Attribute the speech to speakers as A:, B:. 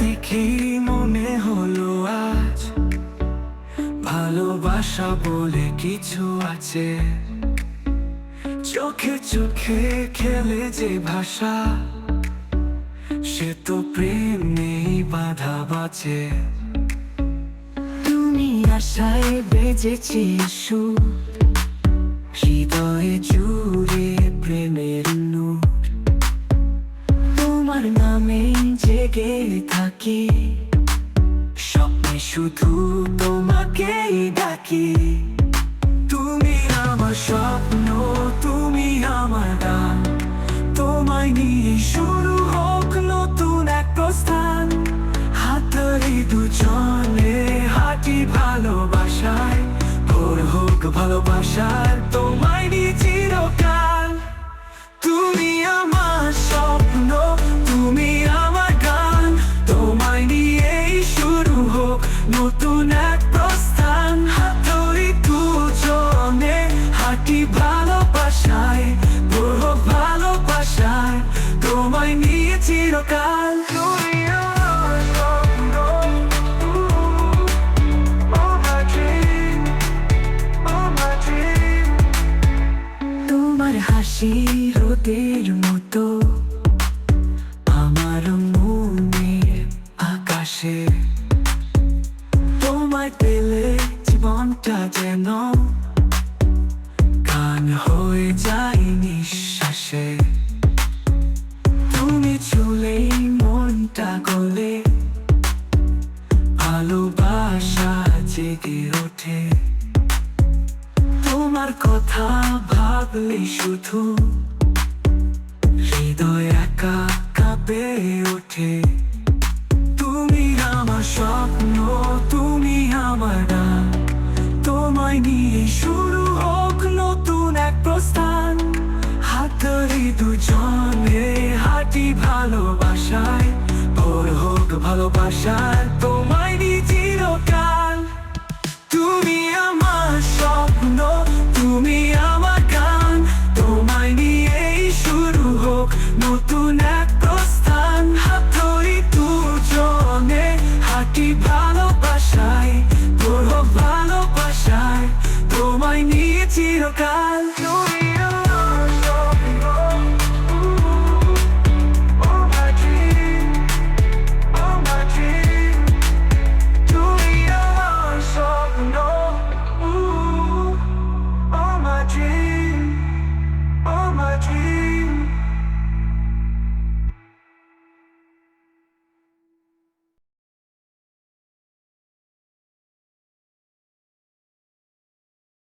A: দেখি মনে হলো আজ। ভালোবাসা বলে কিছু আছে। চোখে চোখে খেলে যে ভাষা, সে তো প্রেম নেই বাধা বাঁচে। আশায় বেজেছি সুর। হৃদয়ে জুড়ে প্রেমের নূর। তোমার নামে জেগে থাকি। স্বপ্নে শুধু তোমাকেই ডাকি। তুমি আমার স্বপ্ন ভালোবাসার তোমায় নিয়ে চিরকাল। তুমি আমার স্বপ্ন, তুমি আমার গান। তোমায় নিয়েই শুরু হোক নতুন এক প্রস্থান। হাতরি দুজনে হাঁটি ভালোবাসায় ভোর ভালোবাসায়। তোমায় নিয়ে চিরকাল। রোদের মতো। আমার মনের আকাশে। তোমায় পেলে জীবনটা যেন গান হয়ে যায় নিঃশ্বাসে। তুমি চুলেই মনটা গলে। ভালোবাসা জেগে ওঠে। তোমার কথা ভাবলে শুধু হৃদয় একা কাঁপে ওঠে। তুমি আমার স্বপ্ন, তুমি আমার তোমায় নিয়ে শুরু হোক নতুন এক প্রস্থান। হাত ধরে দুজনে, হাঁটি ভালোবাসায়। ভোর হোক ভালোবাসার নিয়ে চিরকাল।